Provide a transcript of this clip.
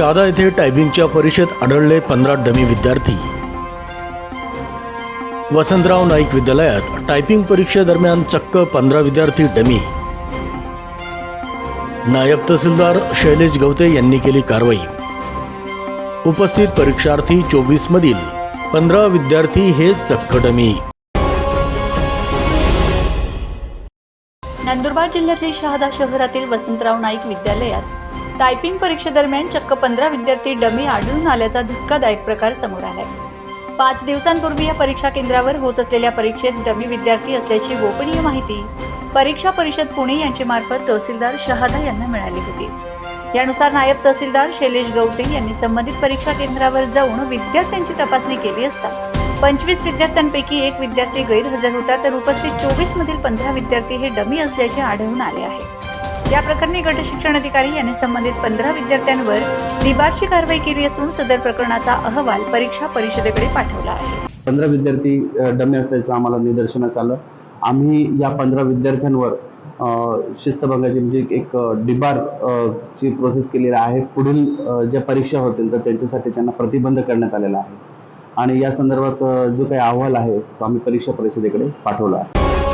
शहादा येथे टायपिंगच्या परीक्षेत आढळले पंधरा डमी विद्यार्थी. वसंतराव नाईक विद्यालयात टायपिंग परीक्षेदरम्यान चक्क पंधरा विद्यार्थी डमी. नायब तहसीलदार शैलेश गवते यांनी केली कारवाई. उपस्थित परीक्षार्थी चोवीस मधील पंधरा विद्यार्थी हे चक्क डमी. नंदुरबार जिल्ह्यातील शहादा शहरातील वसंतराव नाईक विद्यालयात टायपिंग परीक्षेदरम्यान चक्क पंधरा विद्यार्थी डमी आढळून आल्याचा धक्कादायक प्रकार समोर आलाय. पाच दिवसांपूर्वी या परीक्षा केंद्रावर होत असलेल्या परीक्षेत डमी विद्यार्थी असल्याची गोपनीय माहिती परीक्षा परिषद पुणे यांच्या मार्फत तहसीलदार शहादा यांना मिळाली होती. यानुसार नायब तहसीलदार शैलेश गवते यांनी संबंधित परीक्षा केंद्रावर जाऊन विद्यार्थ्यांची तपासणी केली असता पंचवीस विद्यार्थ्यांपैकी एक विद्यार्थी गैरहजर होता तर उपस्थित चोवीस मधील पंधरा विद्यार्थी हे डमी असल्याचे आढळून आले आहे. या प्रकरणी गट शिक्षण अधिकारी यांनी संबंधित पंधरा विद्यार्थ्यांवर डिबारची कारवाई केली असून सदर प्रकरणाचा अहवाल परीक्षा परिषदेकडे पाठवला आहे. पंधरा विद्यार्थी डमे असल्याचं आम्हाला निदर्शनास आलं. आम्ही या पंधरा विद्यार्थ्यांवर शिस्तभंगाची म्हणजे एक डिबार ची प्रोसेस केलेली आहे. पुढील ज्या परीक्षा होतील तर त्यांच्यासाठी त्यांना प्रतिबंध करण्यात आलेला आहे. आणि या संदर्भात जो काही अहवाल आहे तो आम्ही परीक्षा परिषदेकडे पाठवला आहे.